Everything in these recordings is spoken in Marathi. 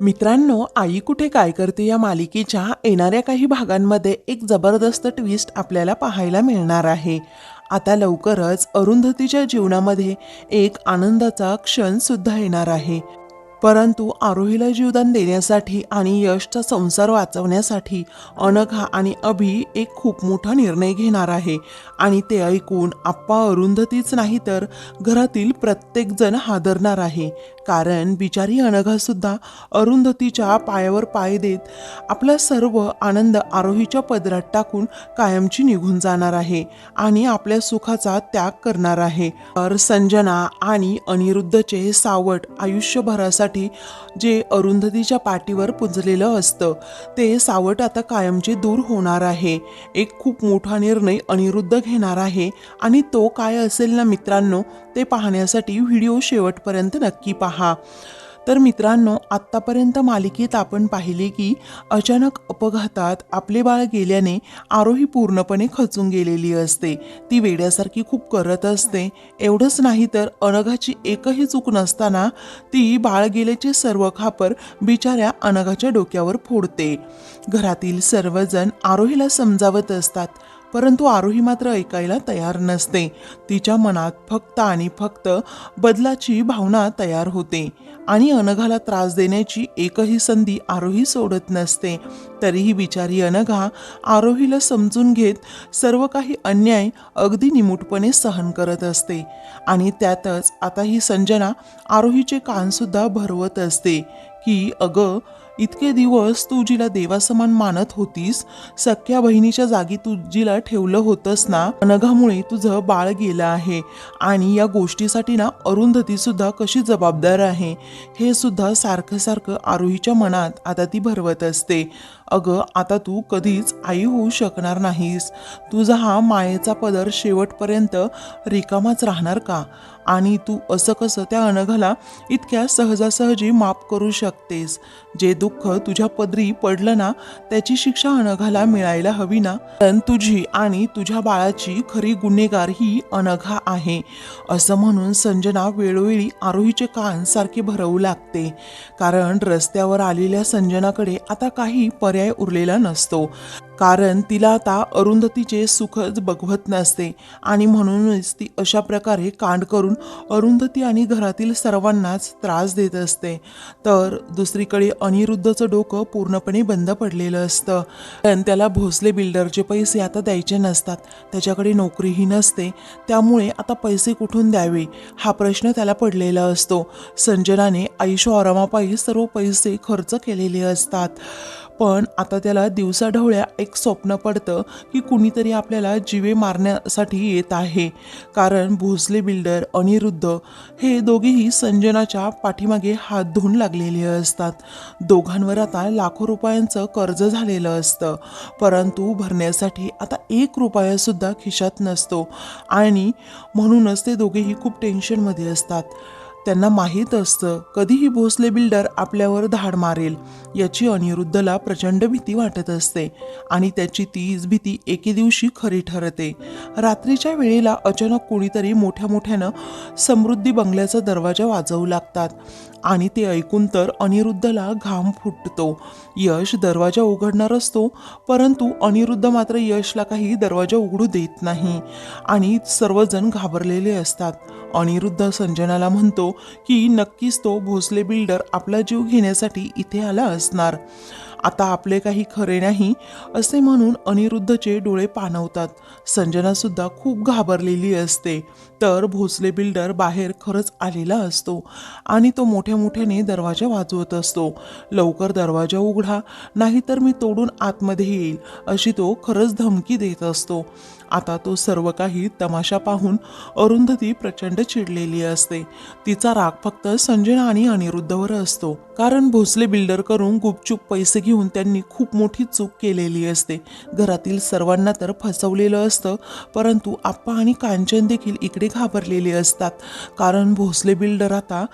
मित्रांनो आई कुठे काय करते या मालिकेच्या येणाऱ्या काही भागांमध्ये एक जबरदस्त ट्विस्ट आपल्याला पाहायला मिळणार आहे. आता लवकरच अरुंधतीच्या जीवनामध्ये एक आनंदाचा क्षण सुद्धा येणार आहे. परंतु आरोहीला जीवदान देण्यासाठी आणि यशचा संसार वाचवण्यासाठी अनघा आणि अभि एक खूप मोठा निर्णय घेणार आहे. आणि ते ऐकून आप्पा अरुंधतीच नाही तर घरातील प्रत्येकजण हादरणार आहे. कारण बिचारी अनघा सुद्धा अरुंधतीच्या पायावर पाय देत आपला सर्व आनंद आरोहीच्या पदरात टाकून कायमची निघून जाणार आहे आणि आपल्या सुखाचा त्याग करणार आहे. तर संजना आणि अनिरुद्धचे सावट आयुष्यभरासाठी जे अरुंधतीच्या पाठीवर पुंजलेलं असतं ते सावट आता कायमचे दूर होणार आहे. एक खूप मोठा निर्णय अनिरुद्ध घेणार आहे आणि तो काय असेल ना मित्रांनो ते पाहण्यासाठी व्हिडिओ शेवटपर्यंत नक्की पहा. तर मित्रांनो आत्तापर्यंत मालिकेत आपण पाहिले की अचानक अपघातात आपले बाळ गेल्याने आरोही पूर्णपणे खचून गेलेली असते. ती वेड्यासारखी खूप करत असते. एवढंच नाही तर अनघाची एकही चूक नसताना ती बाळ गेल्याचे सर्व खापर बिचाऱ्या अनघाच्या डोक्यावर फोडते. घरातील सर्वजण आरोहीला समजावत असतात. परंतु आरोही मात्र ऐकायला तयार नसते. तिच्या मनात फक्त आणि फक्त बदलाची भावना तयार होते आणि अनघाला त्रास देण्याची एकही संधी आरोही सोडत नसते. तरीही बिचारी अनघा आरोहीला समजून घेत सर्व काही अन्याय अगदी निमूटपणे सहन करत असते आणि त्यातच आता ही संजना आरोहीचे कानसुद्धा भरवत असते की अगं इतके दिवस तू जिला देवासमान मानत होतीस सख्या बहिणीच्या जागी तू जिला ठेवलं होतंस ना? अनघामुळे तुझं बाळ गेलं आहे. आणि या गोष्टीसाठी ना अरुंधती सुद्धा कशी जबाबदार आहे हे सुद्धा सारखं सारखं आरोहीच्या मनात आता ती भरवत असते. अगं आता तू कधीच आई होऊ शकणार नाहीस. तुझा हा मायेचा पदर शेवटपर्यंत रिकामाच राहणार का? आणि तू असं कसं त्या अनघाला इतक्या सहजासहजी माफ करू शकतेस? जे दुःख तुझ्या पदरी पडलं ना त्याची शिक्षा अनघाला मिळायला हवी ना? पण तुझी आणि तुझ्या बाळाची खरी गुन्हेगार ही अनघा आहे. असं म्हणून संजना वेळोवेळी आरोहीचे कान सारखे भरवू लागते. कारण रस्त्यावर आलेल्या संजनाकडे आता काही पर्याय उरलेला नसतो. कारण तिला आता अरुंधतीचे सुखच बघवत नसते. आणि म्हणूनच ती अशा प्रकारे कांड करून अरुंधती आणि घरातील सर्वांनाच त्रास देत असते. तर दुसरीकडे अनिरुद्धचं डोकं पूर्णपणे बंद पडलेलं असतं. पण त्याला भोसले बिल्डरचे पैसे आता द्यायचे नसतात. त्याच्याकडे नोकरीही नसते. त्यामुळे आता पैसे कुठून द्यावे? हा प्रश्न त्याला पडलेला असतो. संजनाने आयुष्य आरामापायी सर्व पैसे खर्च केलेले असतात. पण आता त्याला दिवसाढवळ्या एक स्वप्न पडतं की कुणीतरी आपल्याला जीवे मारण्यासाठी येत आहे. कारण भोसले बिल्डर अनिरुद्ध हे दोघेही संजनाच्या पाठीमागे हात धुवून लागलेले असतात. दोघांवर आता लाखो रुपयांचं कर्ज झालेलं असतं. परंतु भरण्यासाठी आता एक रुपयासुद्धा खिशात नसतो. आणि म्हणूनच ते दोघेही खूप टेन्शनमध्ये असतात. त्यांना माहीत असतं कधीही भोसले बिल्डर आपल्यावर धाड मारेल याची अनिरुद्धला प्रचंड भीती वाटत असते आणि त्याची तीच भीती एके दिवशी खरी ठरते. रात्रीच्या वेळेला अचानक कोणीतरी मोठ्या मोठ्यानं समृद्धी बंगल्याचा दरवाजा वाजवू लागतात आणि ते ऐकून तर अनिरुद्धला घाम फुटतो. यश दरवाजा उघडणार असतो परंतु अनिरुद्ध मात्र यशला काही दरवाजा उघडू देत नाही आणि सर्वजण घाबरलेले असतात. अनिरुद्ध संजनाला म्हणतो की नक्कीच तो भोसले बिल्डर आपला जीव घेण्यासाठी इथे आला असणार. आता आपले काही खरे नाही असे म्हणून अनिरुद्धचे डोळे पाणवतात संजनासुद्धा खूप घाबरलेली असते. तर भोसले बिल्डर बाहेर खरंच आलेला असतो आणि तो मोठ्या मोठ्याने दरवाजा वाजवत असतो. लवकर दरवाजा उघडा नाहीतर मी तोडून आतमध्ये येईल अशी तो खरंच धमकी देत असतो. आता तो सर्व काही तमाशा पाहून अरुंधती प्रचंड चिडलेली असते. तिचा राग फक्त संजना आणि अनिरुद्धवर असतो. कारण भोसले बिल्डर करून गुपचूप पैसे घेऊन त्यांनी खूप मोठी चूक केलेली असते. घरातील सर्वांना तर फसवलेलं असतं परंतु आप्पा आणि कांचन देखील इकडे घाबरलेले असतात. कारण भोसले बिल्डर आता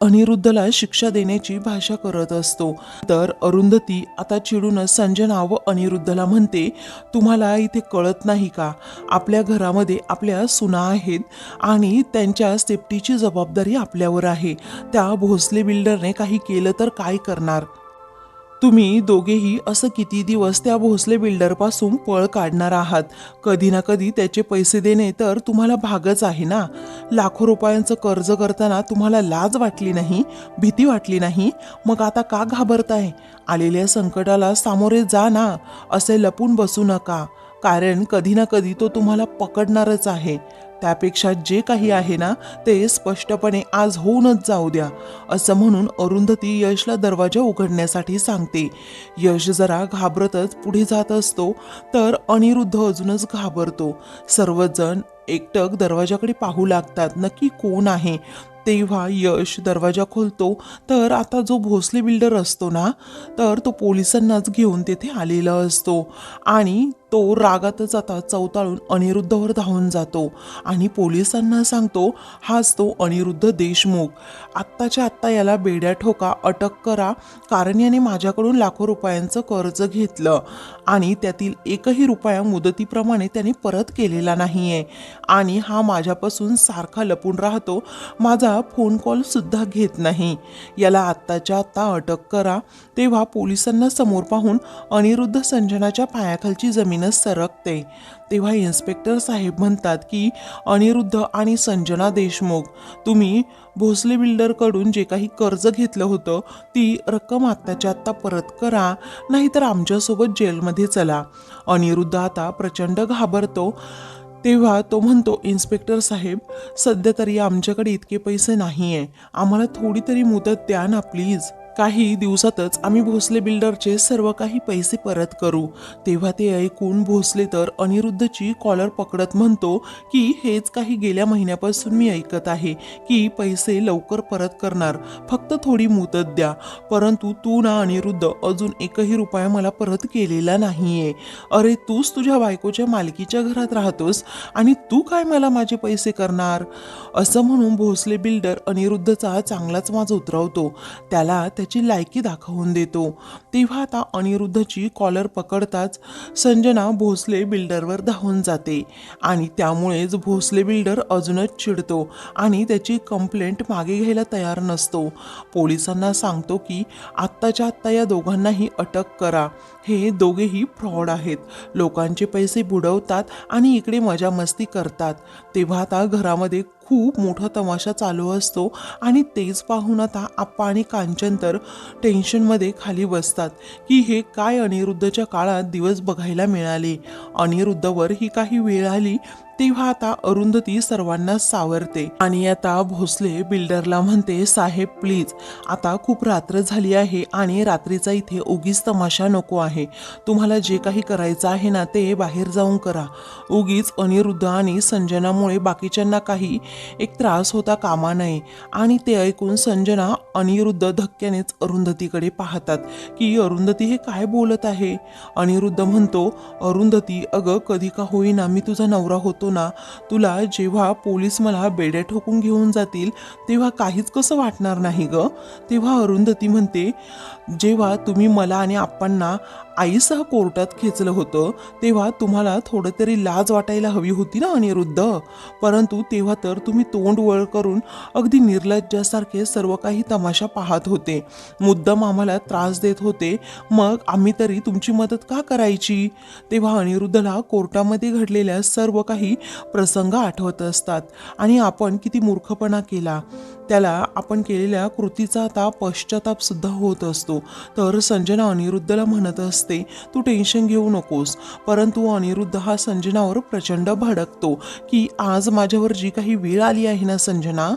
अनिरुद्धला शिक्षा देण्याची भाषा करत असतो. तर अरुंधती आता चिडूनच संजना व अनिरुद्धला म्हणते तुम्हाला इथे कळत नाही का? आपल्या घरामध्ये आपल्या सुना आहेत आणि त्यांच्या सेफ्टीची जबाबदारी आपल्यावर आहे. त्या भोसले बिल्डरने काही केलं तर काय करणार? तुम्ही दोघेही असं किती दिवस त्या भोसले बिल्डरपासून पळ काढणार आहात? कधी ना कधी त्याचे पैसे देणे तर तुम्हाला भागच आहे ना? लाखो रुपयांचं कर्ज करताना तुम्हाला लाज वाटली नाही? भीती वाटली नाही? मग आता का घाबरताय? आलेल्या संकटाला सामोरे जा ना. असे लपून बसू नका. कारण कधी ना कधी तो तुम्हाला पकडणारच आहे. त्यापेक्षा जे काही आहे ना ते स्पष्टपणे आज होऊनच जाऊ द्या असं म्हणून अरुंधती यशला दरवाजा उघडण्यासाठी सांगते. यश जरा घाबरतच पुढे जात असतो तर अनिरुद्ध अजूनच घाबरतो. सर्वजण एकटक दरवाजाकडे पाहू लागतात नक्की कोण आहे? तेव्हा यश दरवाजा खोलतो तर आता जो भोसले बिल्डर असतो ना तर तो पोलिसांनाच घेऊन तेथे आलेला असतो. आणि तो रागातच आता चौताळून अनिरुद्धवर धावून जातो आणि पोलिसांना सांगतो हाच तो अनिरुद्ध देशमुख. आत्ताच्या आत्ता याला बेड्या ठोका अटक करा कारण याने माझ्याकडून लाखो रुपयांचं कर्ज घेतलं आणि त्यातील एकही रुपया मुदतीप्रमाणे त्याने परत केलेला नाही आहे आणि हा माझ्यापासून सारखा लपून राहतो. माझा फोन कॉलसुद्धा घेत नाही. याला आत्ताच्या आत्ता अटक करा. तेव्हा पोलिसांना समोर पाहून अनिरुद्ध संजनाच्या पायाखालची जमीनच सरकते. तेव्हा इन्स्पेक्टर साहेब म्हणतात की अनिरुद्ध आणि संजना देशमुख तुम्ही भोसले बिल्डरकडून जे काही कर्ज घेतलं होतं ती रक्कम आत्ताच्या आत्ता परत करा. नाहीतर आमच्यासोबत जेलमध्ये चला. अनिरुद्ध आता प्रचंड घाबरतो. तेव्हा तो म्हणतो इन्स्पेक्टर साहेब सध्या तरी आमच्याकडे इतके पैसे नाही आहे आम्हाला थोडी तरी मुदत द्या ना प्लीज. काही दिवसातच आम्ही भोसले बिल्डरचे सर्व काही पैसे परत करू. तेव्हा ते ऐकून भोसले तर अनिरुद्धची कॉलर पकडत म्हणतो की हेच काही गेल्या महिन्यापासून मी ऐकत आहे की पैसे लवकर परत करणार. फक्त थोडी मुदत द्या. परंतु तू ना अनिरुद्ध अजून एकही रुपया मला परत केलेला नाहीये. अरे तूच तुझ्या बायकोच्या मालकीच्या घरात राहतोस आणि तू काय मला माझे पैसे करणार? असं म्हणून भोसले बिल्डर अनिरुद्धचा चांगलाच माज उतरवतो. त्याला त्याची लायकी दाखवून देतो. तेव्हा आता अनिरुद्धची कॉलर पकडताच संजना भोसले बिल्डरवर धावून जाते आणि त्यामुळेच भोसले बिल्डर अजूनच चिडतो आणि त्याची कंप्लेंट मागे घ्यायला तयार नसतो. पोलिसांना सांगतो की आत्ताच्या आत्ता या दोघांनाही अटक करा. हे दोघेही फ्रॉड आहेत. लोकांचे पैसे बुडवतात आणि इकडे मजा मस्ती करतात. तेव्हा आता घरामध्ये खूप मोठा तमाशा चालू असतो आणि तेच पाहून आता आप्पा आणि कांचन तर टेन्शनमध्ये खाली बसतात की हे काय अनिरुद्धच्या काळात दिवस बघायला मिळाले. अनिरुद्धवर ही काही वेळ आली तेव्हा आता अरुंधती सर्वांना सावरते आणि आता भोसले बिल्डरला म्हणते साहेब प्लीज आता खूप रात्र झाली आहे आणि रात्रीचा इथे उगीच तमाशा नको आहे. तुम्हाला जे काही करायचं आहे ना ते बाहेर जाऊन करा. उगीच अनिरुद्ध आणि संजनामुळे बाकीच्यांना काही एक त्रास होता कामा नये. आणि ते ऐकून संजना अनिरुद्ध धक्क्यानेच अरुंधतीकडे पाहतात की अरुंधती हे काय बोलत आहे? अनिरुद्ध म्हणतो अरुंधती अगं कधी का होईना मी तुझा नवरा होतो ना. तुला जेव्हा पोलीस मला बेड्या ठोकून घेऊन जातील तेव्हा काहीच कसं वाटणार नाही ग. तेव्हा अरुंधती म्हणते जेव्हा तुम्ही मला आणि आप्पांना आईसह कोर्टात खेचलं होतं तेव्हा तुम्हाला थोडं तरी लाज वाटायला हवी होती ना अनिरुद्ध? परंतु तेव्हा तर तुम्ही तोंड वळ करून अगदी निर्लज्जासारखे सर्व काही तमाशा पाहत होते. मुद्दाम आम्हाला त्रास देत होते. मग आम्ही तरी तुमची मदत का करायची? तेव्हा अनिरुद्धला कोर्टामध्ये घडलेल्या सर्व काही प्रसंग आठवत असतात आणि आपण किती मूर्खपणा केला. त्याला आपण केलेल्या कृतीचा आता पश्चाताप सुद्धा होत असतो. तर संजना अनिरुद्धला म्हणत असते तू टेन्शन घेऊ नकोस. परंतु अनिरुद्ध हा संजनावर प्रचंड भडकतो की आज माझ्यावर जी काही वेळ आली आहे ना संजना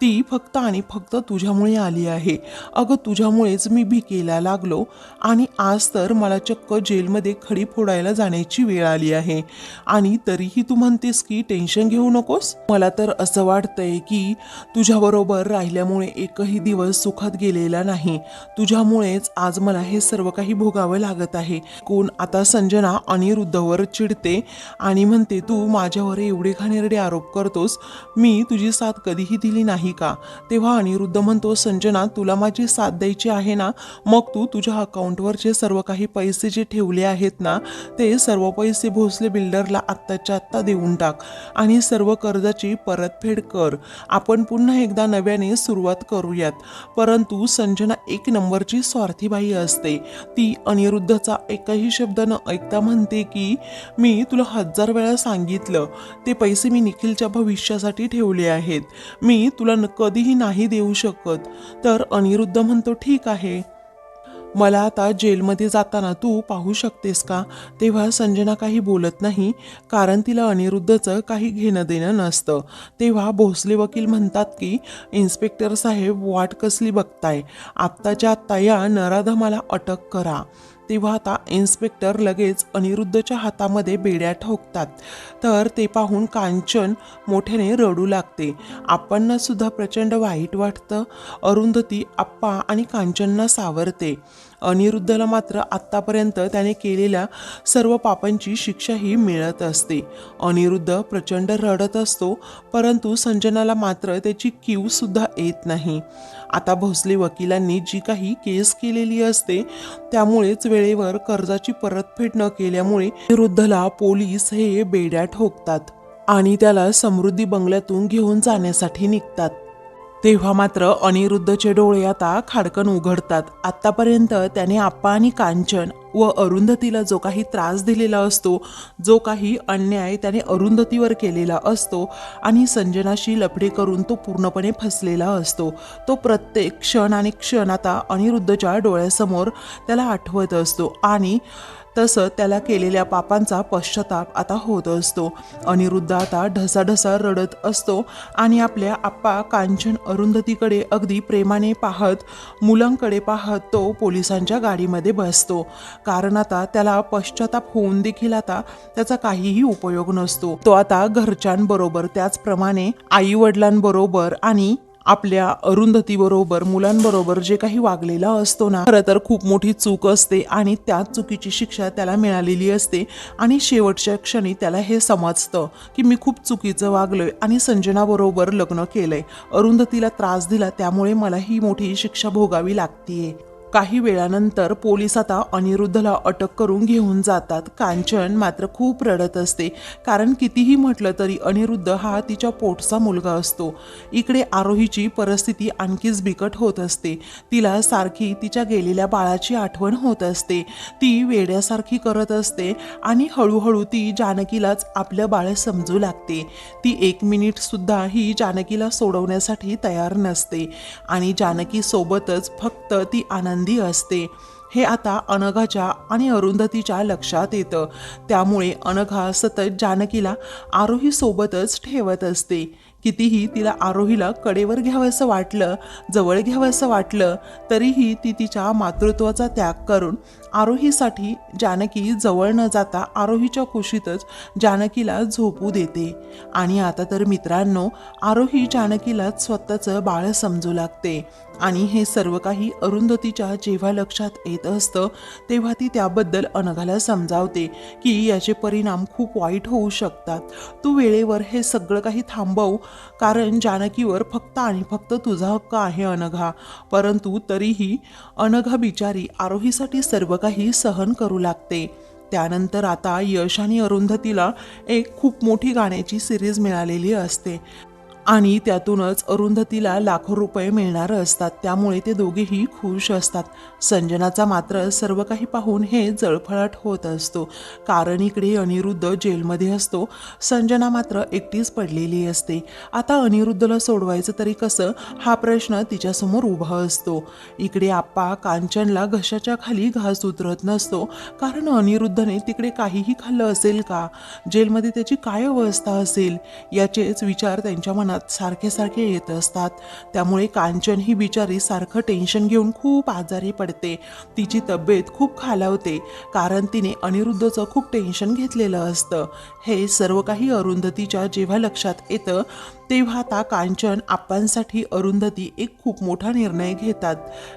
ती फक्त आणि फक्त तुझ्यामुळे आली आहे. अगं तुझ्यामुळेच मी भिकेला लागलो आणि आज तर मला चक्क जेलमध्ये खडी फोडायला जाण्याची वेळ आली आहे. आणि तरीही तू म्हणतेस की टेन्शन घेऊ नकोस? मला तर असं वाटतंय की तुझ्याबरोबर राहिल्यामुळे एकही दिवस सुखात गेलेला नाही. तुझ्यामुळेच आज मला हे सर्व काही भोगावं लागत आहे. कोण आता संजना अनिरुद्धवर चिडते आणि म्हणते तू माझ्यावर एवढे घाणेरडे आरोप करतोस. मी तुझी साथ कधीही दिली नाही. नाही का? तेव्हा अनिरुद्ध म्हणतो संजना तुला माझी साथ द्यायची आहे ना? मग तू तुझ्या अकाउंटवरचे सर्व काही पैसे जे ठेवले आहेत ना ते सर्व पैसे भोसले बिल्डरला आत्ताच्या आत्ता देऊन टाक आणि सर्व कर्जाची परतफेड कर. आपण पुन्हा एकदा नव्याने सुरुवात करूयात. परंतु संजना एक नंबरची स्वार्थीबाई असते. ती अनिरुद्धचा एकही शब्द न ऐकता म्हणते की मी तुला हजार वेळा सांगितलं ते पैसे मी निखिलच्या भविष्यासाठी ठेवले आहेत. मी तुला आपण कधीही नाही देऊ शकत. तर अनिरुद्ध म्हणतो ठीक आहे. मला आता जेलमध्ये जाताना तू पाहू शकतेस का? तेव्हा संजना काही बोलत नाही कारण तिला अनिरुद्धचं काही घेणं देणं नसतं. तेव्हा भोसले वकील म्हणतात की इन्स्पेक्टर साहेब वाट कसली बघताय? आत्ताच्या आत्ता या नराधमाला अटक करा. तेव्हा आता इन्स्पेक्टर लगेच अनिरुद्धच्या हातामध्ये बेड्या ठोकतात. तर ते पाहून कांचन मोठ्याने रडू लागते. आप्पांना सुद्धा प्रचंड वाईट वाटतं. अरुंधती आप्पा आणि कांचनना सावरते. अनिरुद्धला मात्र आत्तापर्यंत त्याने केलेल्या सर्व पापांची शिक्षाही मिळत असते. अनिरुद्ध प्रचंड रडत असतो परंतु संजनाला मात्र त्याची कीव सुद्धा येत नाही. आता भोसले वकिलांनी जी काही केस केलेली असते त्यामुळेच वेळेवर कर्जाची परतफेड न केल्यामुळे अनिरुद्धला पोलीस हे बेड्या ठोकतात आणि त्याला समृद्धी बंगल्यातून घेऊन जाण्यासाठी निघतात. तेव्हा मात्र अनिरुद्धचे डोळे आता खाडकन उघडतात. आत्तापर्यंत त्याने आप्पा आणि कांचन व अरुंधतीला जो काही त्रास दिलेला असतो जो काही अन्याय त्याने अरुंधतीवर केलेला असतो आणि संजनाशी लफडे करून तो पूर्णपणे फसलेला असतो. तो प्रत्येक क्षण आणि क्षण आता अनिरुद्धच्या डोळ्यासमोर त्याला आठवत असतो आणि तसं त्याला केलेल्या पापांचा पश्चाताप आता होत असतो. अनिरुद्ध आता ढसाढसा रडत असतो आणि आपल्या आप्पा कांचन अरुंधतीकडे अगदी प्रेमाने पाहत मुलांकडे पाहत तो पोलिसांच्या गाडीमध्ये बसतो. कारण आता त्याला पश्चाताप होऊन देखील आता त्याचा काहीही उपयोग नसतो. तो आता घरच्यांबरोबर त्याचप्रमाणे आई वडिलांबरोबर आणि आपल्या अरुंधतीबरोबर मुलांबरोबर जे काही वागलेला असतो ना खरं तर खूप मोठी चूक असते आणि त्या चुकीची शिक्षा त्याला मिळालेली असते आणि शेवटच्या क्षणी त्याला हे समजतं की मी खूप चुकीचं वागलोय आणि संजनाबरोबर लग्न केलंय. अरुंधतीला त्रास दिला त्यामुळे मला ही मोठी शिक्षा भोगावी लागतीये. काही वेळानंतर पोलीस आता अनिरुद्धला अटक करून घेऊन जातात. कांचन मात्र खूप रडत असते. कारण कितीही म्हटलं तरी अनिरुद्ध हा तिच्या पोटचा मुलगा असतो. इकडे आरोहीची परिस्थिती आणखीच बिकट होत असते. तिला सारखी तिच्या गेलेल्या बाळाची आठवण होत असते. ती वेड्यासारखी करत असते आणि हळूहळू ती जानकीलाच आपलं बाळ समजू लागते. ती एक मिनिटसुद्धा ही जानकीला सोडवण्यासाठी तयार नसते आणि जानकीसोबतच फक्त ती आनंद असते. हे आता अनघाच्या आणि अरुंधतीच्या लक्षात येतं. त्यामुळे अनघा सतत जानकीला आरोही सोबतच ठेवत असते. कितीही तिला आरोहीला कडेवर घ्यावंसं वाटलं जवळ घ्यावंसं वाटलं तरीही ती तिच्या मातृत्वाचा त्याग करून आरोहीसाठी जानकी जवळ न जाता आरोहीच्या कुशीतच जानकीला झोपू देते. आणि आता तर मित्रांनो आरोही जानकीला स्वतःचं बाळ समजू लागते. आणि हे सर्व काही अरुंधतीच्या जेव्हा लक्षात येत असतं तेव्हा ती त्याबद्दल अनघाला समजावते की याचे परिणाम खूप वाईट होऊ शकतात. तू वेळेवर हे सगळं काही थांबव कारण जानकीवर फक्त आणि फक्त तुझा हक्क आहे अनघा. परंतु तरीही अनघा बिचारी आरोहीसाठी सर्व काही सहन करू लागते. त्यानंतर आता यश आणि अरुंधतीला एक खूप मोठी गाण्याची सिरीज मिळालेली असते. आणि त्यातूनच अरुंधतीला लाखो रुपये मिळणार असतात. त्यामुळे ते दोघेही खुश असतात. संजनाचा मात्र सर्व काही पाहून हे जळफळाट होत असतो. कारण इकडे अनिरुद्ध जेलमध्ये असतो. संजना मात्र एकटीच पडलेली असते. आता अनिरुद्धला सोडवायचं तरी कसं? हा प्रश्न तिच्यासमोर उभा असतो. इकडे आप्पा कांचनला घशाच्या खाली घास उतरत नसतो. कारण अनिरुद्धने तिकडे काहीही खाल्लं असेल का? जेलमध्ये त्याची काय अवस्था असेल? याचेच विचार त्यांच्या मनात सारखे सारखे येत असतात. त्यामुळे कांचन ही बिचारी सारखं टेन्शन घेऊन खूप आजारी पडते. तिची तब्येत खूप खालावते कारण तिने अनिरुद्धचं खूप टेन्शन घेतलेलं असतं. हे सर्व काही अरुंधतीच्या जेव्हा लक्षात येतं तेव्हा आता कांचन आप्पांसाठी अरुंधती एक खूप मोठा निर्णय घेतात.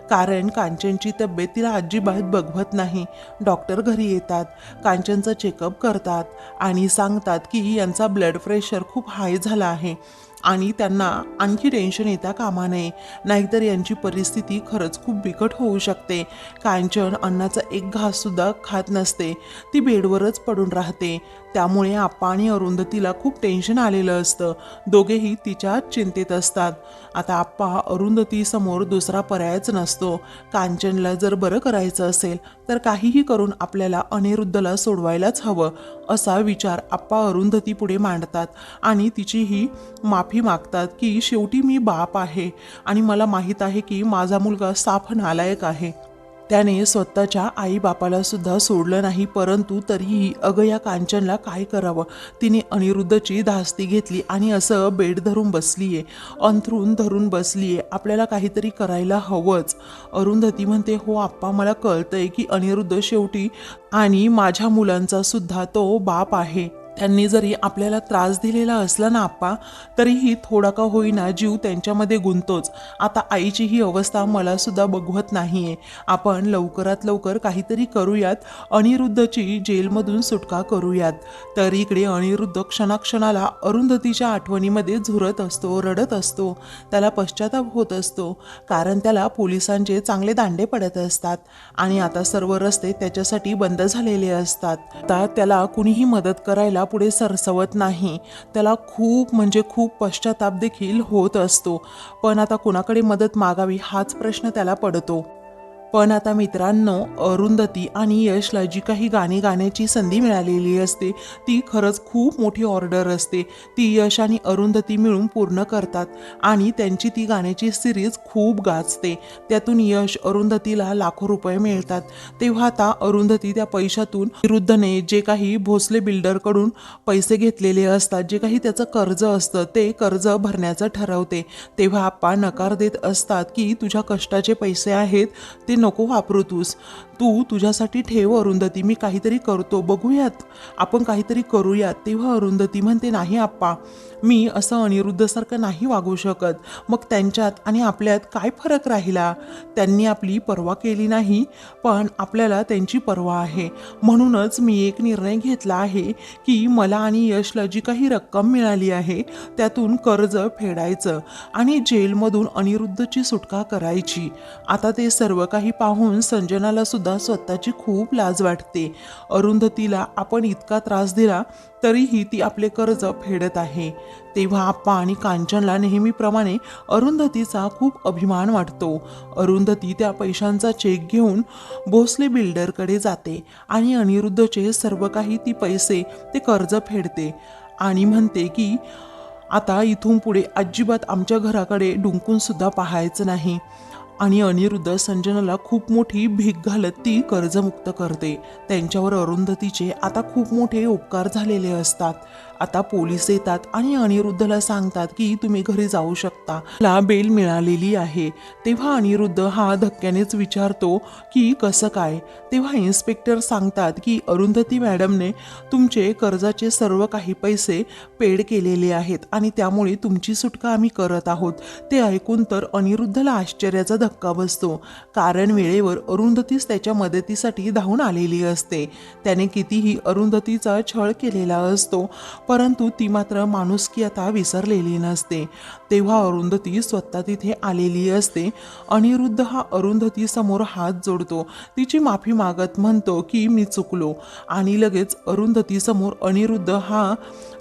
कारण कांचनची तब्येत तिला अजिबात बघवत नाही. डॉक्टर घरी येतात कांचनचं चेकअप करतात आणि सांगतात की यांचा ब्लड प्रेशर खूप हाय झाला आहे. आणि त्यांना आणखी टेन्शन येता कामा नये नाहीतर यांची परिस्थिती खरंच खूप बिकट होऊ शकते. कांचन अन्नाचा एक घाससुद्धा खात नसते. ती बेडवरच पडून राहते. त्यामुळे आप्पा आणि अरुंधतीला खूप टेन्शन आलेलं असतं. दोघेही तिच्या चिंतेत असतात. आता आप्पा अरुंधतीसमोर दुसरा पर्यायच नसतो. कांचनला जर बरं करायचं असेल तर काहीही करून आपल्याला अनिरुद्धला सोडवायलाच हवं असा विचार आप्पा अरुंधती पुढे मांडतात आणि तिची ही माफी मागतात की शेवटी मी बाप आहे आणि मला माहीत आहे की माझा मुलगा साफ नालायक आहे. त्याने स्वतःच्या आईबापाला सुद्धा सोडलं नाही परंतु तरीही अगं या कांचनला काय करावं? तिने अनिरुद्धची धास्ती घेतली आणि असं बेड धरून बसलीये. अंथरून धरून बसलीये. आपल्याला काहीतरी करायला हवंच. अरुंधती म्हणते हो आप्पा मला कळतंय की अनिरुद्ध शेवटी आणि माझ्या मुलांचा सुद्धा तो बाप आहे. त्यांनी जरी आपल्याला त्रास दिलेला असला ना आप्पा तरीही थोडा का होईना जीव त्यांच्यामध्ये गुंतोच. आता आईची ही अवस्था मलासुद्धा बघवत बघवत नाहीये. आपण लवकरात लवकर काहीतरी करूयात. अनिरुद्धची जेलमधून सुटका करूयात. तर इकडे अनिरुद्ध क्षणाक्षणाला अरुंधतीच्या आठवणीमध्ये झुरत असतो रडत असतो. त्याला पश्चाताप होत असतो कारण त्याला पोलिसांचे चांगले दांडे पडत असतात आणि आता सर्व रस्ते त्याच्यासाठी बंद झालेले असतात. आता त्याला कुणीही मदत करायला पुढे सरसवत नाही. त्याला खूप म्हणजे खूप पश्चाताप देखील होत असतो. पण आता कुणाकडे मदत मागावी हाच प्रश्न त्याला पडतो. पण आता मित्रांनो अरुंधती आणि यशला जी काही गाणी गाण्याची संधी मिळालेली असते ती खरंच खूप मोठी ऑर्डर असते. ती यश आणि अरुंधती मिळून पूर्ण करतात आणि त्यांची ती गाण्याची सिरीज खूप गाजते. त्यातून यश अरुंधतीला लाखो रुपये मिळतात. तेव्हा आता अरुंधती त्या पैशातून विरुद्धने जे काही भोसले बिल्डरकडून पैसे घेतलेले असतात जे काही त्याचं कर्ज असतं ते कर्ज भरण्याचं ठरवते. तेव्हा आप्पा नकार देत असतात की तुझ्या कष्टाचे पैसे आहेत ते नको वापरू तूस तू तुझ्यासाठी ठेव अरुंधती मी काहीतरी करतो. बघूयात. आपण काहीतरी करूयात. तेव्हा अरुंधती म्हणते नाही आप्पा. मी असं अनिरुद्धसारखं नाही वागू शकत. मग त्यांच्यात आणि आपल्यात काय फरक राहिला? त्यांनी आपली पर्वा केली नाही पण आपल्याला त्यांची पर्वा आहे. म्हणूनच मी एक निर्णय घेतला आहे की मला आणि यशला जी काही रक्कम मिळाली आहे त्यातून कर्ज फेडायचं आणि जेलमधून अनिरुद्धची सुटका करायची. आता ते सर्व काही पाहून संजनाला सुद्धा स्वतःची खूप लाज वाटते. अरुंधतीला आपण इतका त्रास दिला तरीही ती आपले कर्ज फेडत आहे. तेव्हा आप्पा आणि कांचनला नेहमीप्रमाणे अरुंधतीचा खूप अभिमान वाटतो. अरुंधती त्या पैशांचा चेक घेऊन भोसले बिल्डरकडे जाते आणि अनिरुद्धचे सर्व काही ती पैसे ते कर्ज फेडते आणि म्हणते की आता इथून पुढे अजिबात आमच्या घराकडे डुंकून सुद्धा पाहायचं नाही. आणि अनिरुद्ध संजनाला खूप मोठी भीक घालत ती कर्जमुक्त करते. त्यांच्यावर अरुंधतीचे आता खूप मोठे उपकार झालेले असतात. आता पोलीस येतात आणि अनिरुद्धला सांगतात की तुम्ही घरी जाऊ शकता. ला बेल मिळालेली आहे. तेव्हा अनिरुद्ध हा धक्क्यानेच विचारतो की कसं काय? तेव्हा इन्स्पेक्टर सांगतात की अरुंधती मॅडमने तुमचे कर्जाचे सर्व काही पैसे पेड केलेले आहेत आणि त्यामुळे तुमची सुटका आम्ही करत आहोत. ते ऐकून तर अनिरुद्धला आश्चर्याचा धक्का धक्का बसतो. कारण वेळेवर अरुंधतीच त्याच्या मदतीसाठी धावून आलेली असते. त्याने कितीही अरुंधतीचा छळ केलेला असतो परंतु ती मात्र माणुसकी आता विसरलेली नसते. तेव्हा अरुंधती स्वतः तिथे आलेली असते. अनिरुद्ध हा अरुंधती समोर हात जोडतो. तिची माफी मागत म्हणतो की मी चुकलो. आणि लगेच अरुंधती समोर अनिरुद्ध हा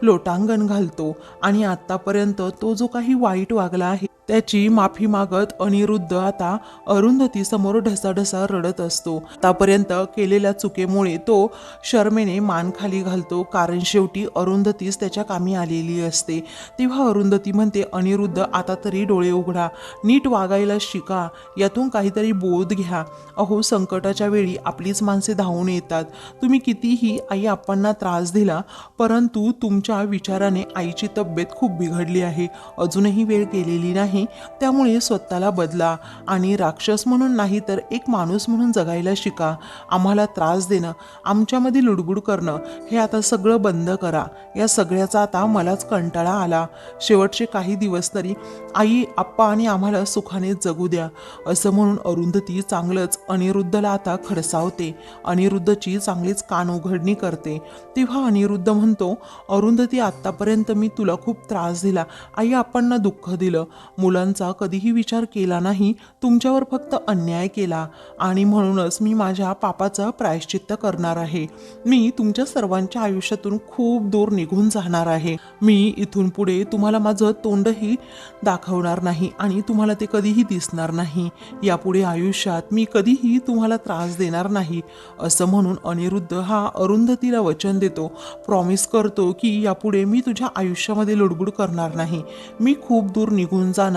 लोटांगण घालतो. आणि आतापर्यंत तो जो काही वाईट वागला आहे त्याची माफी मागत अनिरुद्ध आता अरुंधती समोर ढसाढसा रडत असतो. आतापर्यंत केलेल्या चुकेमुळे तो शर्मेने मान खाली घालतो. कारण शेवटी अरुंधतीच त्याच्या कामी आलेली असते. तेव्हा अरुंधती म्हणते अनिरुद्ध आता तरी डोळे उघडा. नीट वागायला शिका. यातून काहीतरी बोध घ्या. अहो संकटाच्या वेळी आपलीच माणसे धावून येतात. तुम्ही कितीही आई आप्पांना त्रास दिला परंतु तुमच्या विचाराने आईची तब्येत खूप बिघडली आहे. अजूनही वेळ गेलेली नाही. त्यामुळे स्वतःला बदला आणि राक्षस म्हणून नाही तर एक माणूस म्हणून जगायला शिका. आम्हाला त्रास देणं आमच्यामध्ये लुडबुड करणं हे आता सगळं बंद करा. या सगळ्याचा आता मलाच कंटाळा आला. शेवटचे काही दिवस तरी आई आप्पा आणि आम्हाला सुखाने जगू द्या. असं म्हणून अरुंधती चांगलंच अनिरुद्धला आता खडसावते. अनिरुद्धची चांगलीच कान उघडणी करते. तेव्हा अनिरुद्ध म्हणतो अरुंधती आत्तापर्यंत मी तुला खूप त्रास दिला. आई आप्पांना दुःख दिलं. मुलांचा कधीही विचार केला नाही तुमच्यावर फक्त अन्याय केला. आणि म्हणूनच मी माझ्या पापाचं प्रायश्चित्त करणार आहे. मी तुमच्या सर्वांच्या आयुष्यातून खूप दूर निघून जाणार आहे. मी इथून पुढे तुम्हाला माझं तोंडही दाखवणार नाही आणि तुम्हाला ते कधीही दिसणार नाही. यापुढे आयुष्यात मी कधीही तुम्हाला त्रास देणार नाही. असं म्हणून अनिरुद्ध हा अरुंधतीला वचन देतो. प्रॉमिस करतो की यापुढे मी तुझ्या आयुष्यामध्ये लुडबुड करणार नाही. मी खूप दूर निघून जाणार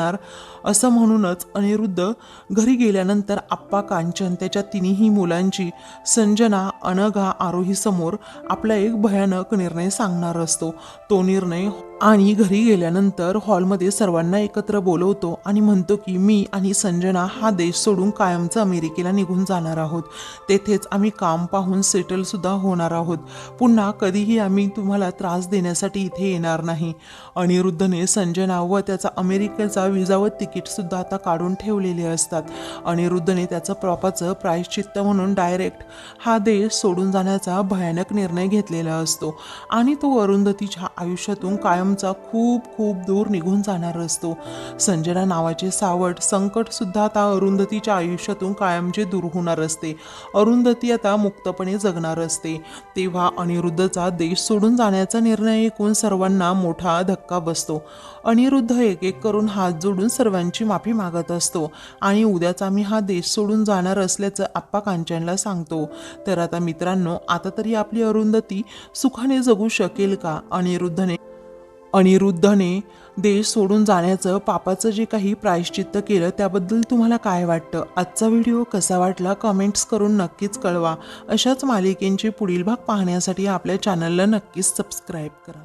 असं म्हणूनच अनिरुद्ध घरी गेल्यानंतर आप्पा कांचन त्याच्या तिन्ही मुलांची संजना अनघा आरोही समोर आपला एक भयानक निर्णय सांगणार असतो. तो निर्णय आणि घरी गेल्यानंतर हॉलमध्ये सर्वांना एकत्र बोलवतो आणि म्हणतो की मी आणि संजना हा देश सोडून कायमचं अमेरिकेला निघून जाणार आहोत. तेथेच आम्ही काम पाहून सेटलसुद्धा होणार आहोत. पुन्हा कधीही आम्ही तुम्हाला त्रास देण्यासाठी इथे येणार नाही. अनिरुद्धने संजना व त्याचा अमेरिकेचा विजा व तिकीटसुद्धा आता काढून ठेवलेले असतात. अनिरुद्धने त्याचं प्रॉपाचं प्रायश्चित्त म्हणून डायरेक्ट हा देश सोडून जाण्याचा भयानक निर्णय घेतलेला असतो आणि तो अरुंधतीच्या आयुष्यातून कायम कायमचा खूप खूप दूर निघून जाणार असतो. संजना नावाचे सावट संकट सुद्धा आता अरुंधतीच्या आयुष्यातून कायमचे दूर होणार असते. अरुंधती आता मुक्तपणे जगणार असते. तेव्हा अनिरुद्धचा देश सोडून जाण्याचा निर्णय ऐकून सर्वांना मोठा धक्का बसतो. अनिरुद्ध एक एक करून हात जोडून सर्वांची माफी मागत असतो आणि उद्याच आम्ही हा देश सोडून जाणार असल्याचं आप्पा कांचनला सांगतो. तर आता मित्रांनो आता तरी आपली अरुंधती सुखाने जगू शकेल का? अनिरुद्धने अनिरुद्धने देश सोडून जाण्याचं पापाचं जे काही प्रायश्चित्त केलं त्याबद्दल तुम्हाला काय वाटतं? आजचा व्हिडिओ कसा वाटला? कमेंट्स करून नक्कीच कळवा. अशाच मालिकेंचे पुढील भाग पाहण्यासाठी आपल्या चॅनलला नक्कीच सबस्क्राईब करा.